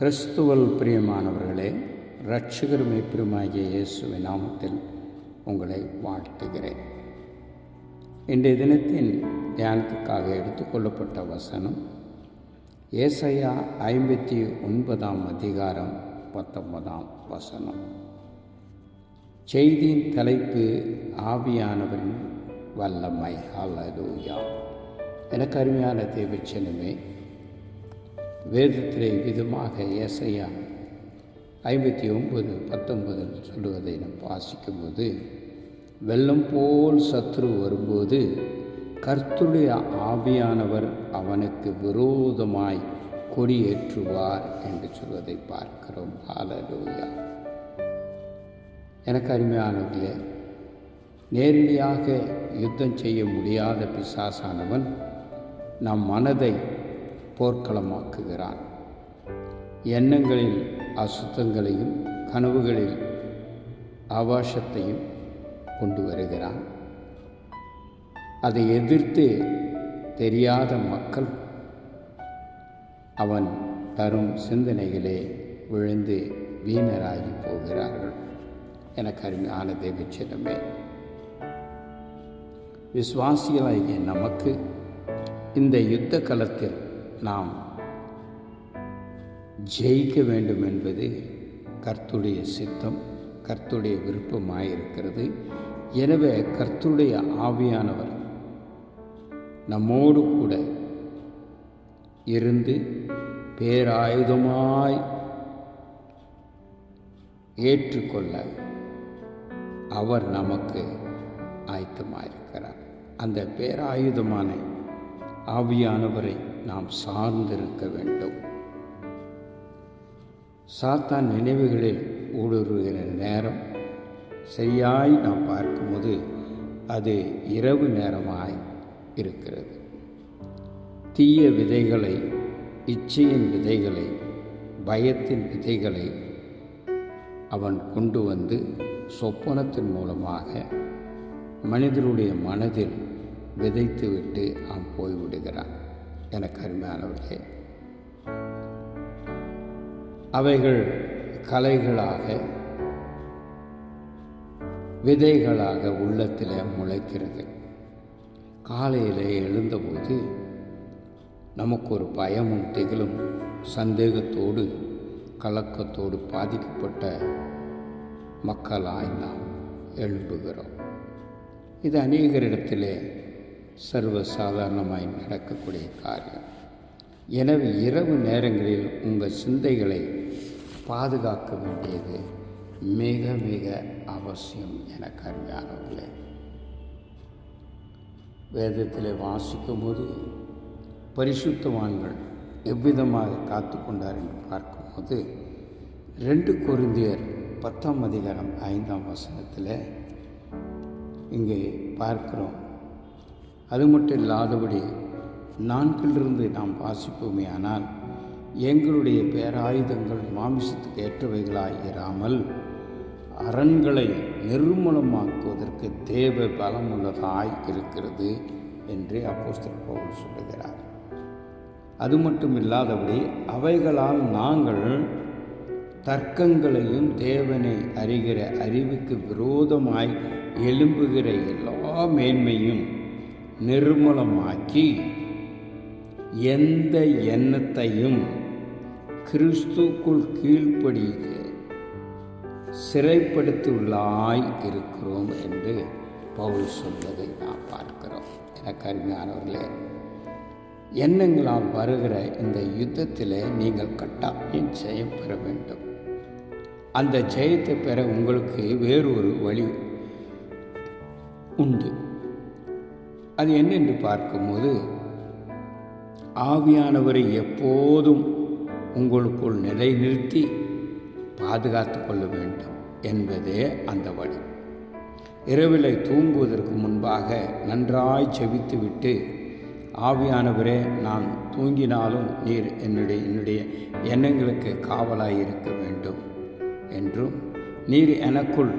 கிறிஸ்துவல் பிரியமானவர்களே ரட்சகர் மேய்ப்பிருமாகிய இயேசுவின் நாமத்தில் உங்களை வாழ்த்துகிறேன். இன்றைய தினத்தின் தியானத்துக்காக எடுத்துக்கொள்ளப்பட்ட வசனம் ஏசையா ஐம்பத்தி ஒன்பதாம் அதிகாரம் பத்தொன்பதாம் வசனம். செய்தியின் தலைப்பு ஆவியானவரின் வல்லமை. அல்லதூயா எனக்கு அருமையான தேவச்சனமே வேதத்திலே விதமாக ஏசையா ஐம்பத்தி ஒன்பது பத்தொன்பதில் சொல்லுவதை நாம் வாசிக்கும்போது வெள்ளம் போல் சத்ரு வரும்போது கர்த்துடைய ஆவியானவர் அவனுக்கு விரோதமாய் கொடியேற்றுவார் என்று சொல்வதை பார்க்கிறோம். ஹalleluya. எனக்கு அருமையானவர்களே நேரடியாக யுத்தம் செய்ய முடியாத பிசாசானவன் நம் மனதை போர்க்களமாக்குகிறான். எண்ணங்களில் அசுத்தங்களையும் கனவுகளில் ஆபாசத்தையும் கொண்டு வருகிறான் அதை எதிர்த்து தெரியாத மக்கள் அவன் தரும் சிந்தனைகளே விழுந்து வீணராகி போகிறார்கள். எனக்கு அருமையான தேவச்சிடமே விசுவாசிகளாகிய நமக்கு இந்த யுத்த களத்தில் நாம் ஜெயிக்க வேண்டும் என்பது கர்த்துடைய சித்தம் கர்த்துடைய விருப்பமாயிருக்கிறது. எனவே கர்த்துடைய ஆவியானவர் நம்மோடு கூட இருந்து பேராயுதமாய் ஏற்றுக்கொள்ள அவர் நமக்கு ஆயத்தமாயிருக்கிறார். அந்த பேராயுதமான ஆவியானவரை நாம் சார்ந்திருக்க வேண்டும். சாத்தான் நினைவுகளில் ஊடுருகிற நேரம் சரியாய் நாம் பார்க்கும்போது அது இரவு நேரமாய் இருக்கிறது. தீய விதைகளை இச்சையின் விதைகளை பயத்தின் விதைகளை அவன் கொண்டு வந்து சொப்பனத்தின் மூலமாக மனிதனுடைய மனதில் விதைத்துவிட்டு அவன் போய்விடுகிறான். எனக்கு அருமையானவர்களே அவைகள் கலைகளாக விதைகளாக உள்ளத்தில் முளைக்கிறது. காலையில் எழுந்தபோது நமக்கு ஒரு பயமும் திகிலும் சந்தேகத்தோடு கலக்கத்தோடு பாதிக்கப்பட்ட மக்களாய் நாம் எழும்புகிறோம். இது அநேகரிடத்திலே சர்வசாதாரணமாய் நடக்கக்கூடிய காரியம். எனவே இரவு நேரங்களில் உங்கள் சிந்தைகளை பாதுகாக்க வேண்டியது மிக மிக அவசியம் என கருமையானவர்களே வேதத்தில் வாசிக்கும் போது பரிசுத்தவான்கள் எவ்விதமாக காத்து கொண்டார் என்று பார்க்கும்போது ரெண்டு குருந்தியர் பத்தாம் அதிகாரம் ஐந்தாம் வசனத்தில் இங்கே பார்க்கிறோம். அது மட்டும் இல்லாதபடி நான்கிலிருந்து நாம் வாசிப்போமே ஆனால் எங்களுடைய பேராயுதங்கள் மாமிசத்துக்கு ஏற்றவைகளாய் இராமல் அரண்களை நிர்மூலமாக்குவதற்கு தேவை பலமுள்ளதாய் இருக்கிறது என்று அப்போஸ்தர் பவுல் சொல்லுகிறார். அது மட்டும் இல்லாதபடி அவைகளால் நாங்கள் தர்க்கங்களையும் தேவனை அறிகிற அறிவுக்கு விரோதமாய் எழும்புகிற எல்லா மேன்மையும் நிர்மூலமாக்கி எந்த எண்ணத்தையும் கிறிஸ்துக்குள் கீழ்ப்படிய சிறைப்படுத்தியுள்ளாய் இருக்கிறோம் என்று பவுல் சொல்வதை நாம் பார்க்கிறோம். எனக்கு அருமையானவர்களே எண்ணங்களால் வருகிற இந்த யுத்தத்தில் நீங்கள் கட்டாயம் ஜெயம் பெற வேண்டும். அந்த ஜெயத்தை பெற உங்களுக்கு வேறொரு வழி உண்டு. அது என்னென்று பார்க்கும்போது ஆவியானவரை எப்போதும் உங்களுக்குள் நிலைநிறுத்தி பாதுகாத்து கொள்ள வேண்டும் என்பதே அந்த வழி. இரவில் தூங்குவதற்கு முன்பாக நன்றாய் செவித்துவிட்டு ஆவியானவரே நான் தூங்கினாலும் நீர் என்னுடைய என்னுடைய எண்ணங்களுக்கு காவலாய் இருக்க வேண்டும் என்றும் நீர் எனக்குள்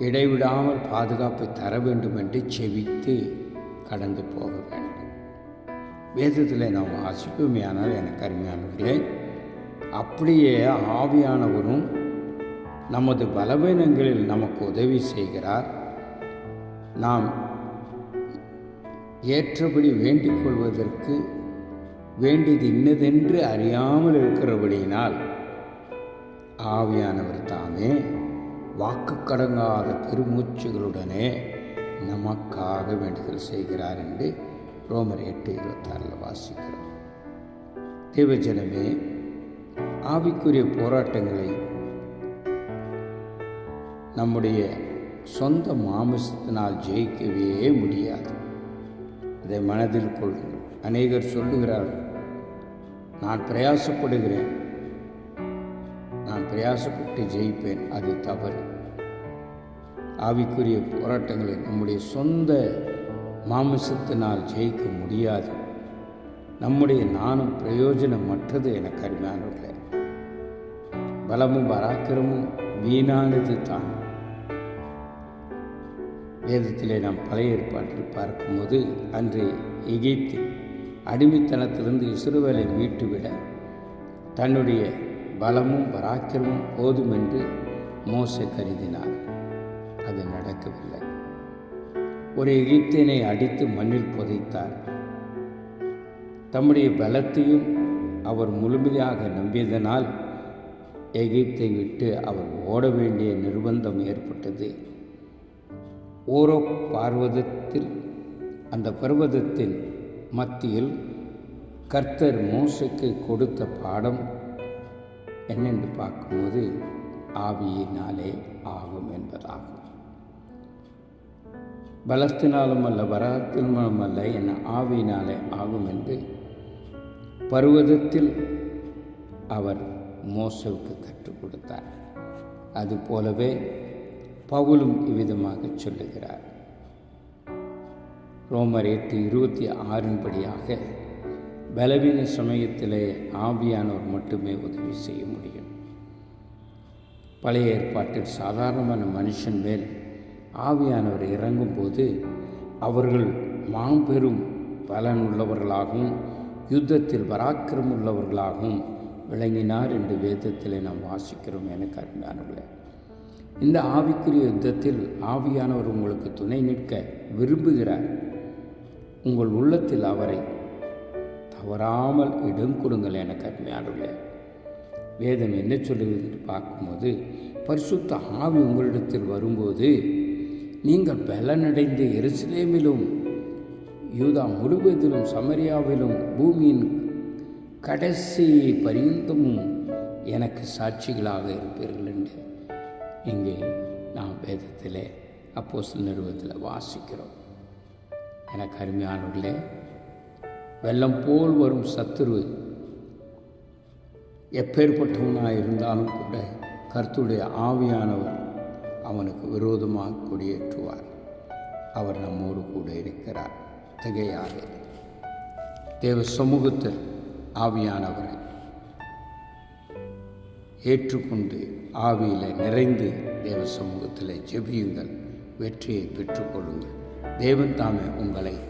இடைவிடாமல் பாதுகாப்பை தர வேண்டும் என்று செவித்து கடந்து போக வேண்டும். வேதத்தில் நாம் வாசிப்புமையானால் எனக்கு அருமையானவர்களே அப்படியே ஆவியானவரும் நமது பலவீனங்களில் நமக்கு உதவி செய்கிறார். நாம் ஏற்றபடி வேண்டிக் கொள்வதற்கு வேண்டியது இன்னதென்று அறியாமல் இருக்கிறபடியினால் ஆவியானவர் தாமே. வாக்கு கடங்காத பெருமூச்சுகளுடனே நமக்காக வேண்டுதல் செய்கிறார் என்று ரோமர் எட்டு இருபத்தாறில் வாசிக்கிறோம். தேவஜனமே ஆவிக்குரிய போராட்டங்களை நம்முடைய சொந்த மாமிசத்தினால் ஜெயிக்கவே முடியாது. அதை மனதில் கொள்ளுங்கள். அநேகர் சொல்லுகிறார்கள் நான் பிரயாசப்படுகிறேன். பிரயாசப்பட்டு ஜெயிப்பேன். அது தவறு. ஆவிக்குரிய போராட்டங்களை நம்முடைய சொந்த மாமிசத்தினால் ஜெயிக்க முடியாது. நம்முடைய நானும் பிரயோஜனமற்றது என கருமையானவர்களே பலமும் பராக்கிரமும் வீணானது தான். வேதத்திலே நாம் பழைய ஏற்பாட்டில் பார்க்கும்போது அன்று எகிப்தில் அடிமைத்தனத்திலிருந்து இசுறுவேலை மீட்டுவிட தன்னுடைய பலமும் பராக்கிரமும் போதும் என்று மோசை கருதினார். அது நடக்கவில்லை. ஒரு எகிப்தினை அடித்து மண்ணில் புதைத்தார். தம்முடைய பலத்தையும் அவர் முழுமையாக நம்பியதனால் எகிப்தை விட்டு அவர் ஓட வேண்டிய நிர்பந்தம் ஏற்பட்டது. ஓரோ பார்வதத்தில் அந்த பர்வதத்தின் மத்தியில் கர்த்தர் மோசைக்கு கொடுத்த பாடம் என்னென்று பார்க்கும்போது ஆவியினாலே ஆகும் என்பதாகும். பலத்தினாலும் அல்ல வராத்தினாலும் அல்ல என் ஆவியினாலே ஆகும் என்று பருவதத்தில் அவர் மோசவுக்கு கற்றுக் கொடுத்தார். அதுபோலவே பவுலும் இவ்விதமாக சொல்லுகிறார். ரோமர் எட்டு இருபத்தி ஆறின்படியாக பலவீன சமயத்திலே ஆவியானவர் மட்டுமே உதவி செய்ய முடியும். பழைய ஏற்பாட்டில் சாதாரணமான மனுஷன் மேல் ஆவியானவர் இறங்கும்போது அவர்கள் மாபெரும் பலன் உள்ளவர்களாகவும் யுத்தத்தில் பராக்கிரம் உள்ளவர்களாகவும் விளங்கினார் என்று வேதத்தில் நாம் வாசிக்கிறோம் எனக்கு அருமையானவர்களே இந்த ஆவிக்குரிய யுத்தத்தில் ஆவியானவர் உங்களுக்கு துணை நிற்க விரும்புகிறார். உங்கள் உள்ளத்தில் அவரை தவறாமல் இடம் கொடுங்கள் எனக்கு அருமையானவர்களே. வேதம் என்ன சொல்லுகிறது பார்க்கும்போது பரிசுத்த ஆவி உங்களிடத்தில் வரும்போது நீங்கள் பலனடைந்து எருசலேமிலும் யூதா முழுவதிலும் சமரியாவிலும் பூமியின் கடைசி பரியந்தமும் எனக்கு சாட்சிகளாக இருப்பீர்கள் என்று இங்கே நாம் வேதத்தில் அப்போ நிறுவத்தில் நிறுவனத்தில் வாசிக்கிறோம். எனக்கு அருமையானுள்ளே வெள்ளம் போல் வரும் சத்துரு. எப்பேற்பட்டவனாக இருந்தாலும் கூட கர்த்துடைய ஆவியானவர் அவனுக்கு விரோதமாக கொடியேற்றுவார். அவர் நம்மோடு கூட இருக்கிறார். திகையாக தேவ சமூகத்தில் ஆவியானவரை ஏற்றுக்கொண்டு ஆவியில் நிறைந்து தேவ சமூகத்தில் ஜெபியுங்கள் வெற்றியை பெற்றுக்கொள்ளுங்கள். தேவன் தாமே உங்களை